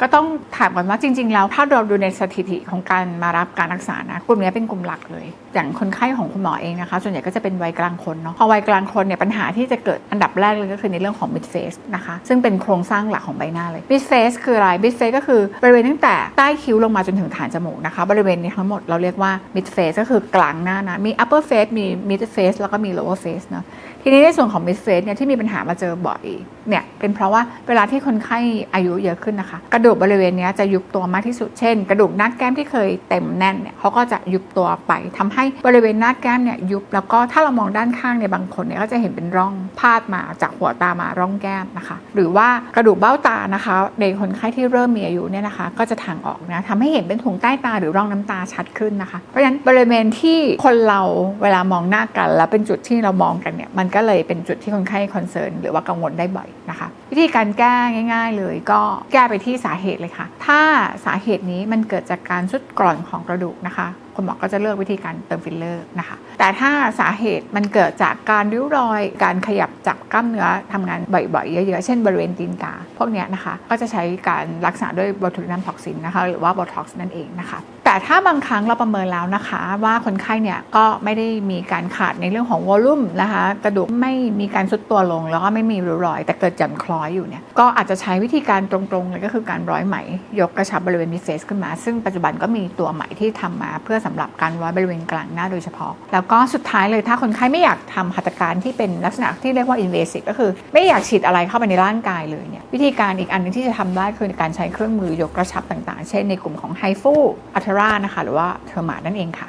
ก็ต้องถามก่อนว่าจริง ๆ แล้วถ้าเราดูในสถิติของการมารับการรักษานะกลุ่มนี้เป็นกลุ่มหลักเลย อย่างคนไข้ของคุณหมอเองนะคะส่วนใหญ่ก็จะเป็นวัยกลางคนเนาะพอวัยกลางคนเนี่ยปัญหาที่จะเกิดอันดับแรกเลยก็คือในเรื่องของ mid face นะคะซึ่งเป็นโครงสร้างหลักของใบหน้าเลย mid face คืออะไร mid face ก็คือบริเวณตั้งแต่ใต้คิ้วลงมาจนถึงฐานจมูกนะคะบริเวณนี้ทั้งหมดเราเรียกว่า mid face ก็คือกลางหน้านะมี upper face มี mid face แล้วก็มี lower face เนาะทีนี้ในส่วนของ mid face เนี่ยที่มีปัญหามาเจอบ่อยเนี่ยเป็นเพราะว่าเวลาที่คนไข้อายุเยอะขึ้นนะคะกระดูกบริเวณนี้จะยุบตัวมากที่สุดเช่น กระดูกหน้าแก้มที่เคยเต็มแน่นเนี่ยเขาก็จะยุบตัวไปทำให้บริเวณหน้าแก้มเนี่ยยุบแล้วก็ถ้าเรามองด้านข้างเนี่ยบางคนเนี่ยก็จะเห็นเป็นร่องพาดมาจากหัวตามาร่องแก้มนะคะ หรือว่ากระดูกเบ้าตานะคะในคนไข้ที่เริ่มมีอายุเนี่ยนะคะ ก็จะทางออกนะทำให้เห็นเป็นถุงใต้ตาหรือร่องน้ำตาชัดขึ้นนะคะเพราะฉะนั้นบริเวณที่คนเราเวลามองหน้ากัน แล้วเป็นจุดที่เรามองกันเนี่ยมันก็เลยเป็นจุดที่คนไข้คอนเซิร์นหรือว่ากังวลได้บ่อยนะคะ วิธีการแก้ง่าย ๆ เลยก็แก้ไปที่สาเหตุเลยค่ะ ถ้าสาเหตุนี้มันเกิดจากการสุดกร่อนของกระดูกนะคะ คุณหมอก็จะเลือกวิธีการเติมฟิลเลอร์นะคะ แต่ถ้าสาเหตุมันเกิดจากการริ้วรอย การขยับจับกล้ามเนื้อทำงานบ่อยๆ เยอะๆ เช่นบริเวณตีนกา พวกเนี้ยนะคะ ก็จะใช้การรักษาด้วยบอทูลินัมท็อกซินนะคะ หรือว่าบอท็อกซ์นั่นเองนะคะ แต่ถ้าบางครั้งเราประเมินแล้วนะคะ ว่าคนไข้เนี่ยก็ไม่ได้มีการขาดในเรื่องของวอลลุ่มนะคะกระดูกไม่มีการซุดตัวลง แล้วก็ไม่มีริ้วรอย แต่เกิดหย่อนคล้อยอยู่เนี่ยก็อาจจะใช้วิธีการตรงๆเลยก็คือการร้อยไหม ยกกระชับบริเวณมิเฟสขึ้นมา ซึ่งปัจจุบันก็มีตัวไหมที่ทำมา เพื่อสำหรับการร้อยบริเวณกลางหน้าโดยเฉพาะ แล้วก็สุดท้ายเลยถ้าคนไข้ไม่อยากทำหัตถการที่เป็นลักษณะที่เรียกว่า invasive ก็คือไม่อยากฉีดอะไรเข้าไปในร่างกายเลยเนี่ยวิธีการอีกอันหนึงที่จะทำได้คือการใช้เครื่องมือยกกระชับต่างๆ เช่นในกลุ่มของไฮฟูอัลเทร่านะคะหรือว่าเทอร์มานั่นเองค่ะ